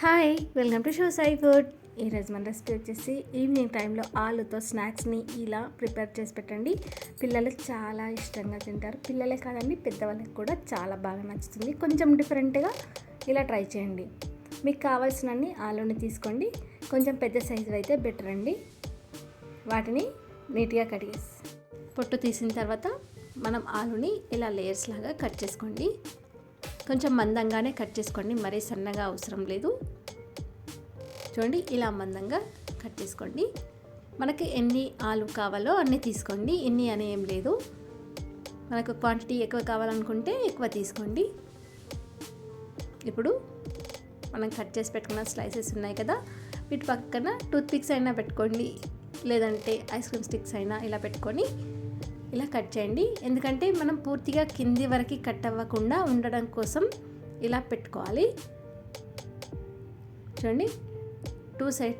Hi welcome to show Sai food ఈరోజు మన recipe వచ్చేసి ఈవినింగ్ టైంలో ఆలుతో స్నాక్స్ని ఇలా ప్రిపేర్ చేసి పెట్టండి. పిల్లలు చాలా ఇష్టంగా తింటారు. పిల్లలే కాదండి పెద్దవాళ్ళకి కూడా చాలా బాగా నచ్చుతుంది. కొంచెం డిఫరెంట్గా ఇలా ట్రై చేయండి. మీకు కావాల్సినన్ని ఆలుని తీసుకోండి. కొంచెం పెద్ద సైజు అయితే బెటర్ అండి. వాటిని నీట్గా కడిగేసి పొట్టు తీసిన తర్వాత మనం ఆలుని ఇలా లేయర్స్ లాగా కట్ చేసుకోండి. కొంచెం మందంగానే కట్ చేసుకోండి. మరీ సన్నగా అవసరం లేదు. చూడండి ఇలా మందంగా కట్ చేసుకోండి. మనకి ఎన్ని ఆలు కావాలో అన్నీ తీసుకోండి. ఎన్ని అని ఏం లేదు. మనకు క్వాంటిటీ ఎక్కువ కావాలనుకుంటే ఎక్కువ తీసుకోండి. ఇప్పుడు మనం కట్ చేసి పెట్టుకున్న స్లైసెస్ ఉన్నాయి కదా. వీటి పక్కన టూత్ పిక్స్ అయినా పెట్టుకోండి. లేదంటే ఐస్ క్రీమ్ స్టిక్స్ అయినా ఇలా పెట్టుకొని ఇలా కట్ చేయండి. ఎందుకంటే మనం పూర్తిగా కింది వరకు కట్ అవ్వకుండా ఉండడం కోసం ఇలా పెట్టుకోవాలి. చూడండి. Two side.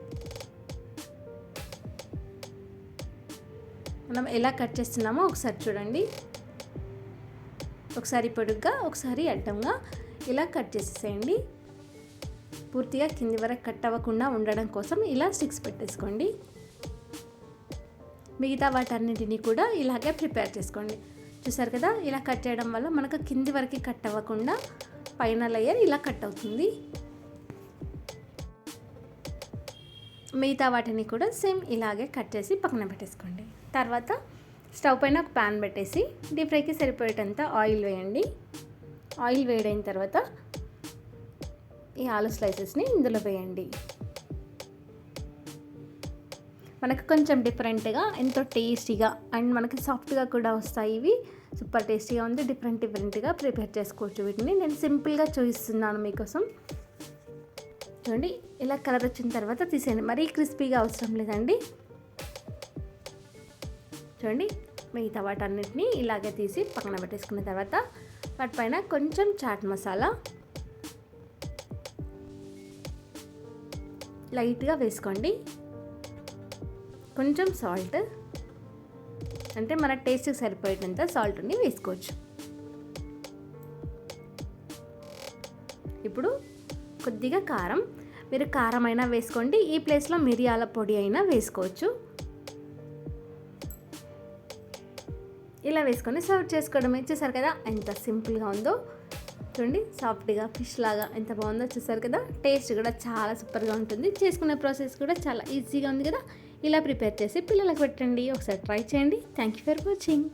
మనం ఎలా కట్ చేస్తున్నామో ఒకసారి చూడండి. ఒకసారి పొడుగ్గా ఒకసారి అడ్డంగా ఇలా కట్ చేసేసేయండి. పూర్తిగా కింది వరకు కట్ అవ్వకుండా ఉండడం కోసం ఇలా స్టిక్స్ పెట్టేసుకోండి. మిగతా వాటన్నిటిని కూడా ఇలాగే ప్రిపేర్ చేసుకోండి. చూసారు కదా ఇలా కట్ చేయడం వల్ల మనకు కింది వరకు కట్ అవ్వకుండా పైన లేయర్ ఇలా కట్ అవుతుంది. మిగతా వాటిని కూడా సేమ్ ఇలాగే కట్ చేసి పక్కన పెట్టేసుకోండి. తర్వాత స్టవ్ పైన ఒక ప్యాన్ పెట్టేసి డీప్ ఫ్రైకి సరిపోయేటంత ఆయిల్ వేయండి. ఆయిల్ వేడైన తర్వాత ఈ ఆలు స్లైసెస్ని ఇందులో వేయండి. మనకు కొంచెం డిఫరెంట్గా ఎంతో టేస్టీగా అండ్ మనకి సాఫ్ట్గా కూడా వస్తాయి ఇవి. సూపర్ టేస్టీగా ఉంది డిఫరెంట్ డిఫరెంట్గా ప్రిపేర్ చేసుకోవచ్చు వీటిని. నేను సింపుల్గా చూపిస్తున్నాను మీకోసం. చూడండి ఇలా కలర్ వచ్చిన తర్వాత తీసేయండి. మరీ క్రిస్పీగా అవసరం లేదండి. చూడండి మిగతా వాటన్నిటిని ఇలాగే తీసి పక్కన పెట్టేసుకున్న తర్వాత వాటిపైన కొంచెం చాట్ మసాలా లైట్గా వేసుకోండి. కొంచెం సాల్ట్ అంటే మన టేస్ట్కి సరిపోయేటంత సాల్ట్ని వేసుకోవచ్చు. ఇప్పుడు కొద్దిగా కారం. మీరు కారం అయినా వేసుకోండి. ఈ ప్లేస్లో మిరియాల పొడి అయినా వేసుకోవచ్చు. ఇలా వేసుకొని సర్వ్ చేసుకోవడమే చూసారు కదా? ఎంత సింపుల్గా ఉందో. చూడండి సాఫ్ట్గా ఫిష్ లాగా ఎంత బాగుందో చూసారు కదా? టేస్ట్ కూడా చాలా సూపర్గా ఉంటుంది. చేసుకునే ప్రాసెస్ కూడా చాలా ఈజీగా ఉంది కదా? ఇలా ప్రిపేర్ చేసి పిల్లలకు పెట్టండి. ఒకసారి ట్రై చేయండి. Thank you for watching